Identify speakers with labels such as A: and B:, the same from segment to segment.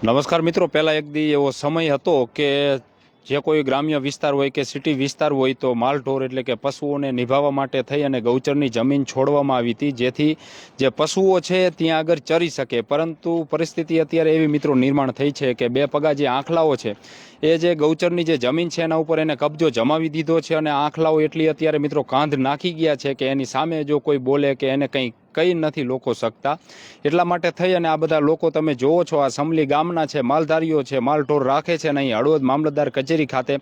A: નમસ્કાર મિત્રો, પહેલાં એક દી એવો સમય હતો કે જે કોઈ ગ્રામ્ય વિસ્તાર હોય કે સિટી વિસ્તાર હોય તો માલઢોર એટલે કે પશુઓને નિભાવવા માટે થઈ અને ગૌચરની જમીન છોડવામાં આવી હતી, જેથી જે પશુઓ છે ત્યાં આગળ ચરી શકે. પરંતુ પરિસ્થિતિ અત્યારે એવી મિત્રો નિર્માણ થઈ છે કે બે પગા જે આંખલાઓ છે, એ જે ગૌચરની જે જમીન છે એના ઉપર એને કબજો જમાવી દીધો છે અને આંખલાઓ એટલી અત્યારે મિત્રો કાંધ નાખી ગયા છે કે એની સામે જો કોઈ બોલે કે એને કંઈ કંઈ નથી લોકો શકતા. એટલા માટે થઈ અને આ બધા લોકો તમે જોવો છો, આ સમલી ગામના છે, માલધારીઓ છે માલઢોર રાખે છે અને અહીં હળવદ મામલતદાર કચેરી ખાતે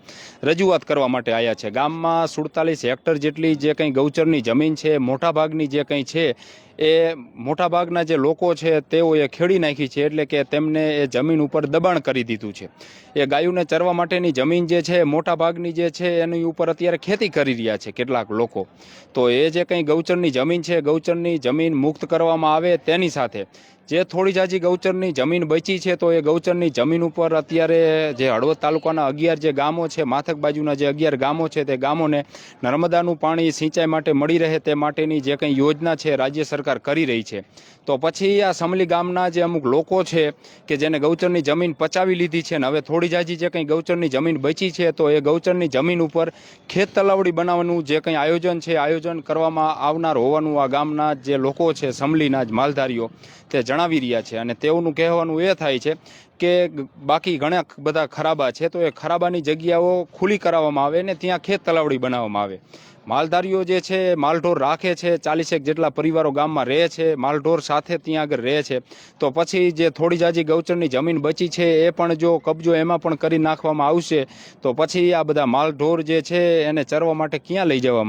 A: રજૂઆત કરવા માટે આવ્યા છે. ગામમાં સુડતાલીસ હેક્ટર જેટલી જે કંઈ ગૌચરની જમીન છે, મોટાભાગની જે કંઈ છે એ મોટાભાગના જે લોકો છે, તેઓએ ખેડી નાખી છે, એટલે કે તેમને એ જમીન ઉપર દબાણ કરી દીધું છે. એ ગાયોને ચરવા માટેની જમીન જે છે, મોટાભાગની જે છે, એની ઉપર અત્યારે ખેતી કરી રહ્યા છે કેટલાક લોકો. તો એ જે કંઈ ગૌચરની જમીન છે, ગૌચરની જમીન મુક્ત કરવામાં આવે તેની સાથે જે થોડી જાજી ગૌચરની જમીન બચી છે, તો એ ગૌચરની જમીન ઉપર અત્યારે જે હળવદ તાલુકાના અગિયાર જે ગામો છે, માથક બાજુના જે અગિયાર ગામો છે, તે ગામોને નર્મદાનું પાણી સિંચાઈ માટે મળી રહે તે માટેની જે કંઈ યોજના છે, રાજ્ય સરકાર કરી રહી છે. તો પછી આ સમલી ગામના જે અમુક લોકો છે, કે જેને ગૌચરની જમીન પચાવી લીધી છે ને હવે થોડી જાજી જે કંઈ ગૌચરની જમીન બચી છે, તો એ ગૌચરની જમીન ઉપર ખેત તલાવડી બનાવવાનું જે કંઈ આયોજન છે, આયોજન કરવામાં આવનાર હોવાનું આ ગામના જે લોકો છે, સમલીના જ માલધારીઓ, તે જણાવી રહ્યા છે અને તેઓનું કહેવાનું એ થાય છે કે બાકી ઘણા બધા ખરાબા છે તો એ ખરાબાની જગ્યાઓ ખુલ્લી કરાવવામાં આવે ને ત્યાં ખેત તલાવડી બનાવવામાં આવે. માલધારીઓ જે છે માલઢોર રાખે છે, ચાલીસેક જેટલા પરિવારો ગામમાં રહે છે, માલઢોર સાથે ત્યાં આગળ રહે છે. તો પછી જે થોડી જાજી ગૌચરની જમીન બચી છે એ પણ જો કબજો એમાં પણ કરી નાખવામાં આવશે, તો પછી આ બધા માલઢોર જે છે એને ચરવા માટે ક્યાં લઈ જવા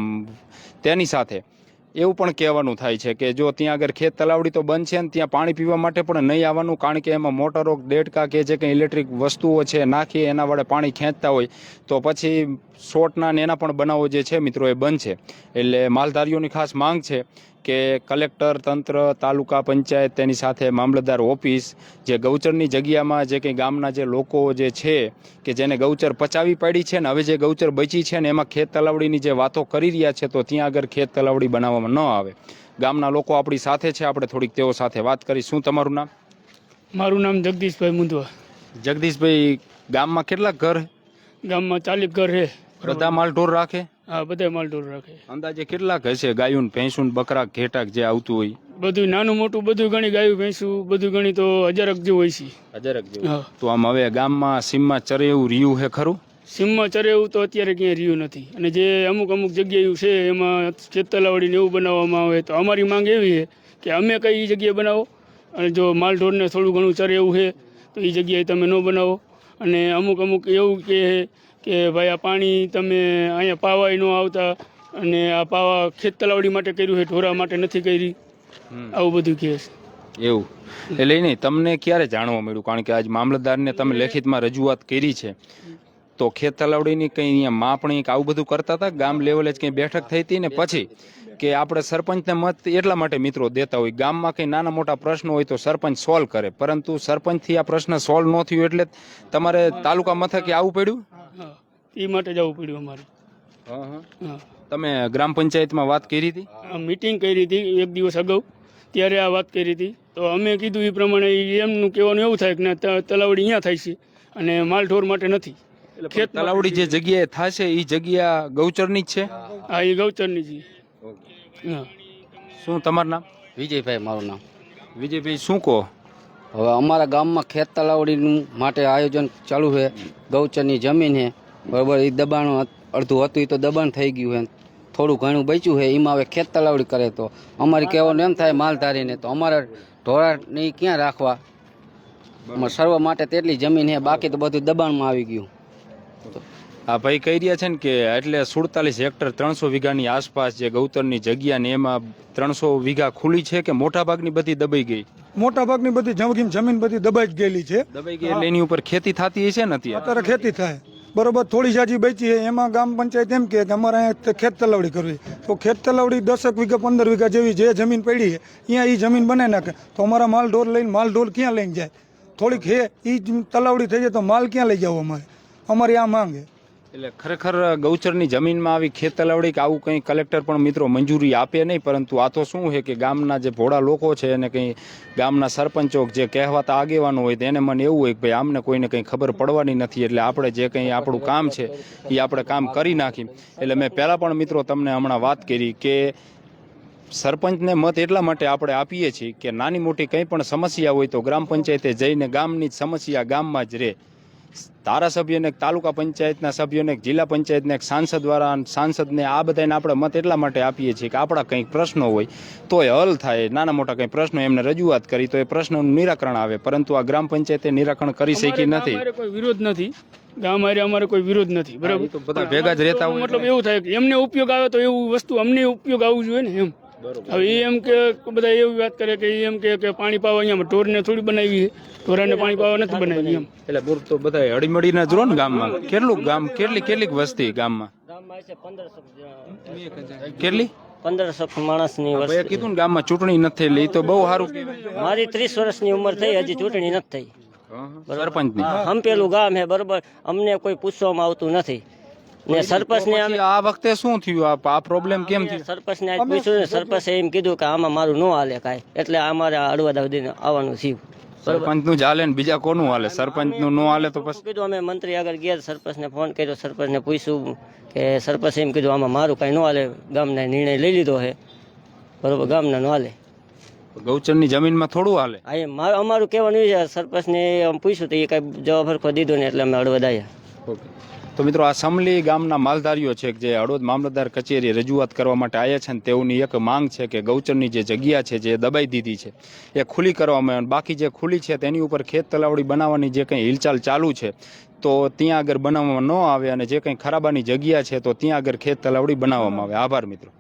A: તેની સાથે. એવું પણ કહેવાનું થાય છે કે જો ત્યાં આગળ ખેત તલાવડી તો બંધ છે ને ત્યાં પાણી પીવા માટે પણ નહીં આવવાનું, કારણ કે એમાં મોટરો દેડકા કે જે કંઈ ઇલેક્ટ્રિક વસ્તુઓ છે નાખી એના વડે પાણી ખેંચતા હોય, તો પછી શોર્ટના ને એના પણ બનાવો જે છે મિત્રો એ બંધ છે. એટલે માલધારીઓની ખાસ માંગ છે કે કલેક્ટર તંત્ર તાલુકા પંચાયત તેની સાથે મામલતદાર ઓફિસ જે ગૌચરની જગ્યામાં જે કંઈ ગામના જે લોકો જે છે કે જેને ગૌચર પચાવી પાડી છે ને હવે જે ગૌચર બચી છે ને એમાં ખેત તલાવડીની જે વાતો કરી રહ્યા છે તો ત્યાં આગળ ખેત તલાવડી બનાવવામાં ન આવે. ગામના લોકો આપણી સાથે છે આપણે થોડીક તેઓ સાથે વાત કરી. શું તમારું નામ?
B: મારું નામ જગદીશભાઈ મુંદવા
A: જગદીશભાઈ ગામમાં કેટલા ઘર?
B: ગામમાં ચાલીસ ઘર છે.
A: બધા માલઢોર રાખે?
B: હા બધા માલઢોર રાખે.
A: અંદાજે કેટલાક હશે ગાયું ભેંસું બકરા ઘેટાક જે આવતું હોય?
B: બધું નાનું મોટું બધું ગણી ગાયું ભેંસું બધું ગણી તો હજારક જેવું હોય છે.
A: હજારક જેવું. તો આમ હવે ગામમાં સીમમાં ચરે એવું રહ્યું છે ખરું?
B: સીમમાં ચરે એવું તો અત્યારે ક્યાંય રહ્યું નથી. અને જે અમુક અમુક જગ્યાએ છે એમાં ખેતલાવડીને એવું બનાવવામાં આવે તો અમારી માંગ એવી છે કે અમે કઈ જગ્યાએ બનાવો. અને જો માલઢોરને થોડું ઘણું ચરે એવું છે તો એ જગ્યાએ તમે ન બનાવો. અને અમુક અમુક એવું કે કે ભાઈ આ પાણી તમે અહીંયા પાવાય ન આવતા અને આ પાવા ખેત તલાવડી માટે કર્યું છે ઢોરા માટે નથી કરી. આવું બધું કહે છે.
A: એવું. એટલે નહીં તમને ક્યારે જાણવા મળ્યું? કારણ કે આજ મામલતદારને તમે લેખિતમાં રજૂઆત કરી છે. તો ખેત તલાવડીની કંઈ અહીંયા માપણી કે આવું બધું કરતા હતા? ગામ લેવલે જ કંઈ બેઠક થઈ હતી ને પછી? કે આપણે સરપંચને મત એટલા માટે મિત્રો દેતા હોય. ગામમાં કંઈ નાના મોટા પ્રશ્નો હોય તો સરપંચ સોલ્વ કરે. પરંતુ સરપંચથી આ પ્રશ્ન સોલ્વ ન થયું એટલે તમારે તાલુકા મથકે આવવું પડ્યું?
B: એ માટે જવું પડ્યું અમારે. હા
A: તમે ગ્રામ પંચાયતમાં વાત કરી હતી?
B: મિટિંગ કરી હતી એક દિવસ અગાઉ. ત્યારે આ વાત કરી હતી. તો અમે કીધું એ પ્રમાણે એમનું કહેવાનું એવું થાય કે તલાવડી અહીંયા થાય છે અને માલઢોર માટે નથી.
A: ખેત તલાવડી જે જગ્યાએ થશે એ જગ્યા ગૌચરની જ છે?
B: આ એ ગૌચરની છે. હા
A: શું તમારું નામ?
C: વિજયભાઈ મારું નામ.
A: વિજયભાઈ શું કહો?
C: હવે અમારા ગામમાં ખેત તલાવડીનું માટે આયોજન ચાલુ છે. ગૌચરની જમીન છે. બરાબર એ દબાણ અડધું હતું એ તો દબાણ થઈ ગયું છે. થોડું ઘણું બચ્યું છે એમાં હવે ખેત તલાવડી કરે તો. અમારે કહેવાનું એમ થાય માલધારીને તો અમારે ઢોરાની ક્યાં રાખવા? અમારે સર્વ માટે તેટલી જમીન છે બાકી તો બધું દબાણમાં આવી ગયું.
A: આ ભાઈ કહી રહ્યા છે ને કે એટલે સુડતાલીસ હેક્ટર ત્રણસો વીઘાની આસપાસ જે ગૌતરની જગ્યા ને એમાં ત્રણસો વીઘા ખુલ્લી છે કે મોટા ભાગની બધી દબાઈ ગઈ?
D: મોટા ભાગની બધી જમીન જમીન બધી દબાઈ જ ગયેલી છે.
A: દબાઈ ગઈ એટલે એની ઉપર ખેતી થતી હશે ને અત્યારે?
D: અત્યારે ખેતી થાય. બરોબર થોડી સાજી બેચી છે. એમાં ગામ પંચાયત એમ કે કે અમારે અહીંયા ખેત તલાવડી કરવી. તો ખેત તલાવડી દસક વીઘા પંદર વીઘા જેવી જે જમીન પડી છે અહીંયા એ જમીન બનાવી નાખે. તો અમારા માલ ઢોર લઈને માલ ઢોર ક્યાં લઈને જાય? થોડીક હે એ તલાવડી થઈ જાય તો માલ ક્યાં લઈ જાવ અમારે? અમારી આ માંગ છે.
A: એટલે ખરેખર ગૌચરની જમીનમાં આવી ખેત તલાવડી કે આવું કંઈ કલેક્ટર પણ મિત્રો મંજૂરી આપે નહીં, પરંતુ આ તો શું છે કે ગામના જે ભોળા લોકો છે અને કંઈ ગામના સરપંચો જે કહેવાતા આગેવાનો હોય તેને મને એવું હોય કે ભાઈ આમને કોઈને કંઈ ખબર પડવાની નથી, એટલે આપણે જે કંઈ આપણું કામ છે એ આપણે કામ કરી નાખી એટલે મેં પહેલાં પણ મિત્રો તમને હમણાં વાત કરી કે સરપંચને મત એટલા માટે આપણે આપીએ છીએ કે નાની મોટી કંઈ પણ સમસ્યા હોય તો ગ્રામ પંચાયતે જઈને ગામની સમસ્યા ગામમાં જ રહે. ધારાસભ્યને તાલુકા પંચાયતના સભ્યોને જિલ્લા પંચાયતને એક સાંસદ દ્વારા સાંસદને આ બધાને આપણે મત એટલા માટે આપીએ છીએ કે આપણા કંઈક પ્રશ્નો હોય તો એ હલ થાય. નાના મોટા કંઈ પ્રશ્નો એમને રજૂઆત કરી તો એ પ્રશ્નોનું નિરાકરણ આવે. પરંતુ આ ગ્રામ પંચાયતે નિરાકરણ કરી શકી નથી.
B: કોઈ વિરોધ નથી. ગામ હારે અમારે કોઈ વિરોધ નથી. બરાબર
A: તો બધા ભેગા જ રહેતા હોય
B: મતલબ એવું થાય કે એમને ઉપયોગ આવે તો એવું વસ્તુ અમને ઉપયોગ આવવું જોઈએ ને એમ. હવે એ એમ કે બધા એવી વાત કરે કે એમ કે કે પાણી પાવા અહીંયા ઢોરને થોડી બનાવી છે. ઢોરાને પાણી પાવા નથી બનાવી એમ.
A: એટલે બોર તો બધા હળીમળીને જ ને ગામમાં. કેટલું ગામ કેટલી કેટલીક વસ્તી ગામમાં?
E: ગામમાં છે પંદરસો
A: કેટલી?
E: પંદરસો માણસની
A: ભાઈએ
E: વસ્તી.
A: કીધું ને ગામમાં ચૂંટણી નથી થયેલી એ તો બહુ સારું.
E: મારી ત્રીસ વર્ષની ઉંમર થઈ હજી ચૂંટણી નથી થઈ.
A: સરપંચ
E: હમ પેલું ગામ હે બરોબર. અમને કોઈ પૂછવામાં આવતું નથી. ને સરપંચને અમે
A: આ વખતે શું થયું? આ- આ પ્રોબ્લેમ કેમ થયો?
E: સરપંચને આજ પૂછ્યું ને સરપંચે એમ કીધું કે આમાં મારું ન હાલે કાંઈ. એટલે અમારે અડવા સુધીને આવવાનું થયું.
A: સરપંચનું જ હાલે ને બીજા કોનું હાલે? સરપંચનું નો હાલે તો પછી
E: કીધું? અમે મંત્રી આગળ ગયા સરપંચને ફોન કર્યો. સરપંચને પૂછ્યું કે સરપંચ એમ કીધું આમાં મારું કાંઈ ન હાલે. ગામના નિર્ણય લઈ લીધો છે. બરોબર ગામના ન હાલે.
A: ગૌચરની જમીનમાં થોડું હાલે?
E: આ અમારું કહેવાનું છે સરપંચને પૂછ્યું તો એ કાંઈ જવાબ હરખો દીધો ને એટલે અમે હળવદ આવ્યા.
A: તો મિત્રો આ સમલી ગામના માલધારીઓ છે જે હળવદ મામલતદાર કચેરી રજૂઆત કરવા માટે આવ્યા છે અને તેઓની એક માંગ છે કે ગૌચરની જે જગ્યા છે, જે દબાઈ દીધી છે, એ ખુલ્લી કરવામાં આવે બાકી જે ખુલ્લી છે તેની ઉપર ખેત તલાવડી બનાવવાની જે કંઈ હિલચાલ ચાલુ છે, તો ત્યાં આગળ બનાવવામાં ન આવે અને જે કંઈ ખરાબાની જગ્યા છે, તો ત્યાં આગળ ખેત તલાવડી બનાવવામાં આવે. આભાર મિત્રો.